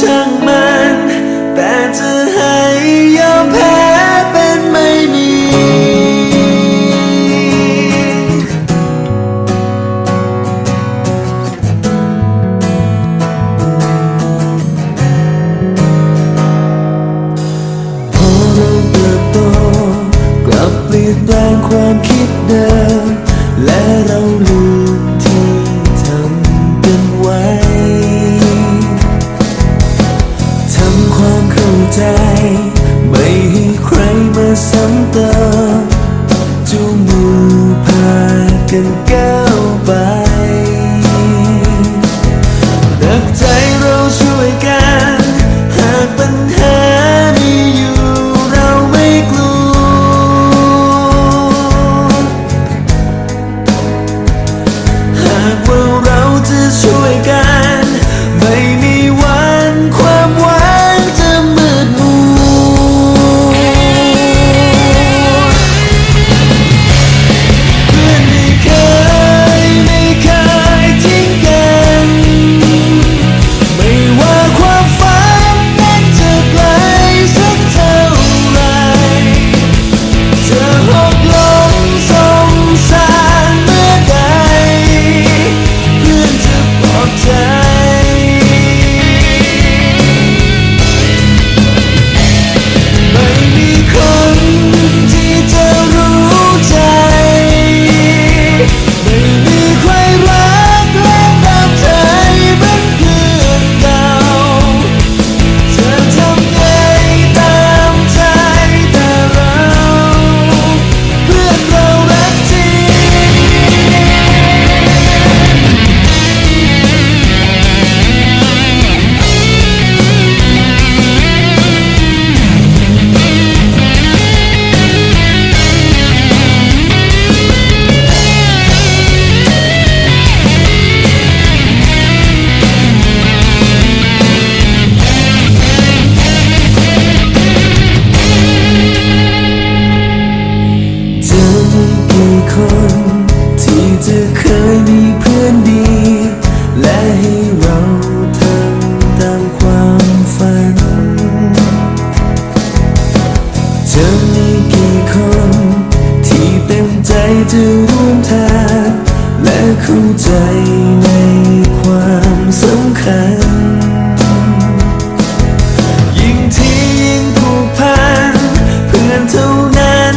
ช่างมัน แต่จะให้ยอมแพ้เป็นไม่มี พอเราเติบโตกลับเปลี่ยนแปลงความคิดเดิม และเรา ใจ ไม่ให้ใครมาซ้ำเติมจูงมือพากันก้าวไปดักใจ จะ นที่เธอเคยมีเพื่อนดี และให้เราทำตามความฝันจะมีกี่คน ที่เต็มใจจะร่วมทางและเข้าใจในความสำคัญยิ่งที่ยิ่งผูกพันเพื่อนเท่านั้น